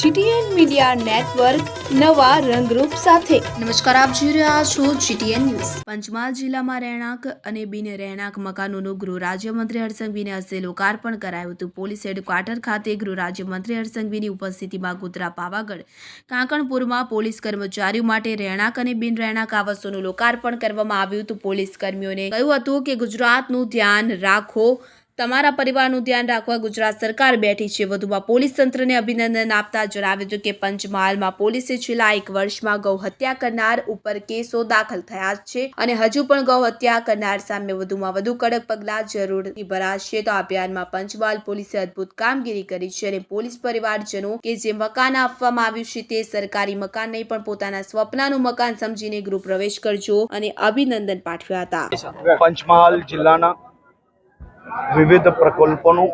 GTN media network નવા રંગરૂપ સાથે. નમસ્કાર, આપ જોઈ રહ્યા છો જીટીએન ન્યૂઝ. પંચમહાલ જિલ્લામાં રહેણાંક અને બિન રહેણાંક મકાનોનું ગૃહ રાજ્યમંત્રી હર્ષંઘવીને હસ્તે લોકાર્પણ કરાયું હતું. પોલીસ હેડક્વાર્ટર ખાતે ગૃહ રાજ્યમંત્રી હર્ષંઘવીની ઉપસ્થિતિમાં ગોધરા પાવાગઢ, કાંકણપુરમાં પોલીસ કર્મચારીઓ માટે રહેણાંક અને બિન રહેણાંક આવાસોનું લોકાર્પણ કરવામાં આવ્યું હતું. પોલીસ કર્મીઓને કહ્યું હતું કે ગુજરાતનું ધ્યાન રાખો તમારા પરિવારનું ધ્યાન રાખવા ગુજરાત સરકાર બેઠી છે. વધુમાં પોલીસ તંત્રને અભિનંદન આપતા જણાવ્યું હતું કે, પંચમહાલમાં પોલીસે છેલ્લા એક વર્ષમાં ગૌ હત્યા કરનાર ઉપર કેસો દાખલ થયા છે અને હજુ પણ ગૌ હત્યા કરનાર સામે વધુમાં વધુ કડક પગલાં જરૂરથી ભરાશે તો અભિયાનમાં પંચમહાલ પોલીસે અદભુત કામગીરી કરી છે અને પોલીસ પરિવારજનો કે જે મકાન આપવામાં આવ્યું છે તે સરકારી મકાન નહીં, પણ પોતાના સ્વપ્નાનું મકાન સમજીને ગૃહ પ્રવેશ કરજો અને અભિનંદન પાઠવ્યા હતા. પંચમહાલ જિલ્લાના વિવિધ પ્રકલ્પોનું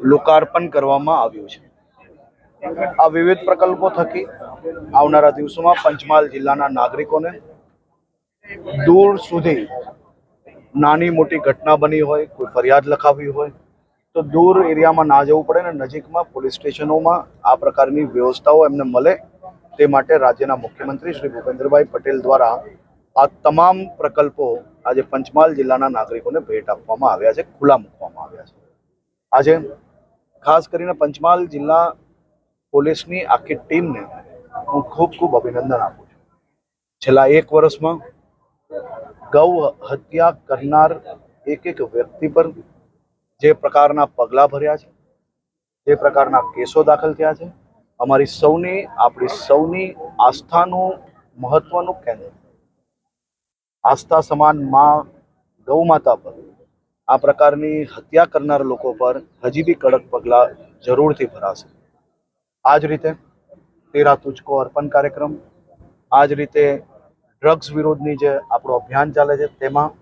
લોકાર્પણ કરવામાં આવ્યું છે. આ વિવિધ પ્રકલ્પો થકી આવનારા દિવસોમાં પંચમહાલ જિલ્લાના નાગરિકોને દૂર સુધી નાની મોટી ઘટના બની હોય, કોઈ ફરિયાદ લખાવી હોય, તો દૂર એરિયામાં ના જવું પડે ને નજીકમાં પોલીસ સ્ટેશનોમાં આ પ્રકારની વ્યવસ્થાઓ એમને મળે તે માટે રાજ્યના મુખ્યમંત્રી શ્રી ભૂપેન્દ્રભાઈ પટેલ દ્વારા આ તમામ પ્રકલ્પો આજે પંચમહાલ જિલ્લાના નાગરિકોને ભેટ આપવામાં આવ્યા છે, ખુલ્લા મૂકવામાં આવ્યા છે. આજે ખાસ કરીને પંચમહાલ જિલ્લા પોલીસની આખી ટીમને હું ખૂબ ખૂબ અભિનંદન આપું છું. છેલ્લા એક વર્ષમાં ગૌ હત્યા કરનાર એક એક વ્યક્તિ પર જે પ્રકારના પગલાં ભર્યા છે, જે પ્રકારના કેસો દાખલ થયા છે, અમારી સૌની, આપણી સૌની આસ્થાનું મહત્વનું કેન્દ્ર આસ્થા સમાનમાં ગૌ માતા પર. આ પ્રકારની હત્યા કરનાર લોકો પર હજી બી કડક પગલાં જરૂરથી ભરાશે. આ જ રીતે તેરા તુચકો અર્પણ કાર્યક્રમ આ જ રીતે ડ્રગ્સ વિરોધની જે આપણું અભિયાન ચાલે છે તેમાં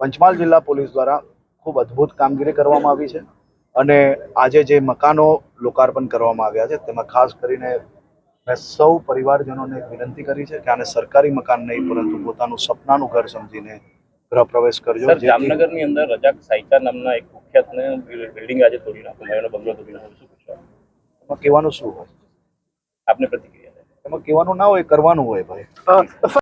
પંચમહાલ જિલ્લા પોલીસ દ્વારા ખૂબ અદ્ભુત કામગીરી કરવામાં આવી છે અને આજે જે મકાનો લોકાર્પણ કરવામાં આવ્યા છે તેમાં ખાસ કરીને મેં સૌ પરિવારજનોને વિનંતી કરી છે કે આને સરકારી મકાન નહીં પરંતુ પોતાનું સપનાનું ઘર સમજીને ગૃહ પ્રવેશ કરજો. જામનગરની અંદર રજાક સાયકા નામના એક કુખ્યાતને બિલ્ડિંગ આજે તોડી નાખવામાં એનો બંગલો તોડી નાખ્યો શું પૂછવા? એમાં કહેવાનું શું હોય? આપને પ્રતિક્રિયા એમાં કહેવાનું ના હોય કરવાનું હોય ભાઈ.